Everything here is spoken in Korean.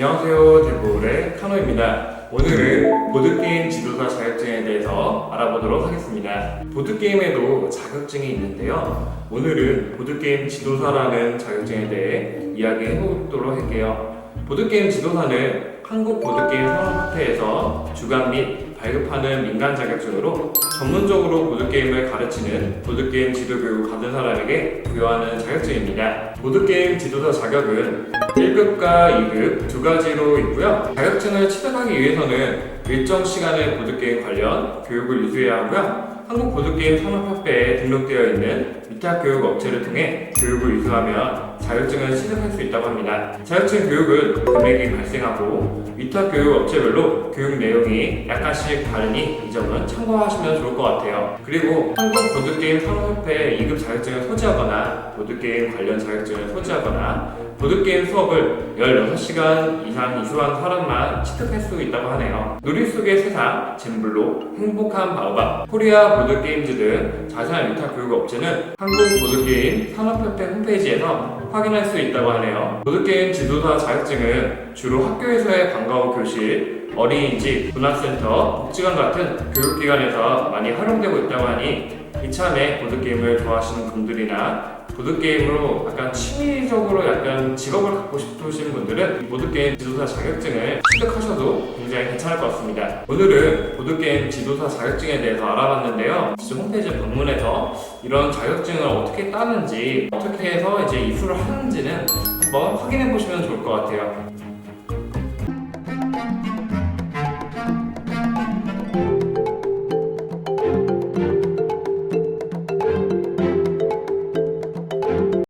안녕하세요 대보울의 카노입니다. 오늘은 보드게임 지도사 자격증에 대해서 알아보도록 하겠습니다. 보드게임에도 자격증이 있는데요. 오늘은 보드게임 지도사라는 자격증에 대해 이야기해보도록 할게요. 보드게임 지도사는 한국 보드게임 산업협회에서 주관 및 발급하는 민간 자격증으로 전문적으로 보드게임을 가르치는 보드게임 지도교육을 받은 사람에게 부여하는 자격증입니다. 보드게임 지도사 자격은 1급과 2급 두 가지로 있고요. 자격증을 취득하기 위해서는 일정 시간의 보드게임 관련 교육을 유수해야 하고요. 한국 보드게임 산업협회에 등록되어 있는 위탁 교육 업체를 통해 교육을 유수하면 자격증을 취득할 수 있다고 합니다. 자격증 교육은 금액이 발생하고 위탁 교육 업체별로 교육 내용이 약간씩 다르니 이 점은 참고하시면 좋을 것 같아요. 그리고 한국 보드게임 산업협회 2급 자격증을 소지하거나 보드게임 관련 자격증을 소지하거나 보드게임 수업을 16시간 이상 이수한 사람만 취득할 수 있다고 하네요. 누리 속의 세상, 젠블로, 행복한 바오바, 코리아 보드게임즈 등 자세한 위탁 교육 업체는 한국 보드게임 산업협회 홈페이지에서 확인할 수 있다고 하네요. 보드게임 지도사 자격증은 주로 학교에서의 방과후 교실, 어린이집, 문화센터, 복지관 같은 교육기관에서 많이 활용되고 있다고 하니 이참에 보드게임을 좋아하시는 분들이나 보드게임으로 약간 취미적으로 약간 직업을 갖고 싶으신 분들은 이 보드게임 지도사 자격증을 취득하셔도 굉장히 괜찮을 것 같습니다. 오늘은 보드게임 지도사 자격증에 대해서 알아봤는데요. 지금 홈페이지에 방문해서 이런 자격증을 어떻게 따는지 어떻게 해서 이제 이수를 하는지는 한번 확인해 보시면 좋을 것 같아요.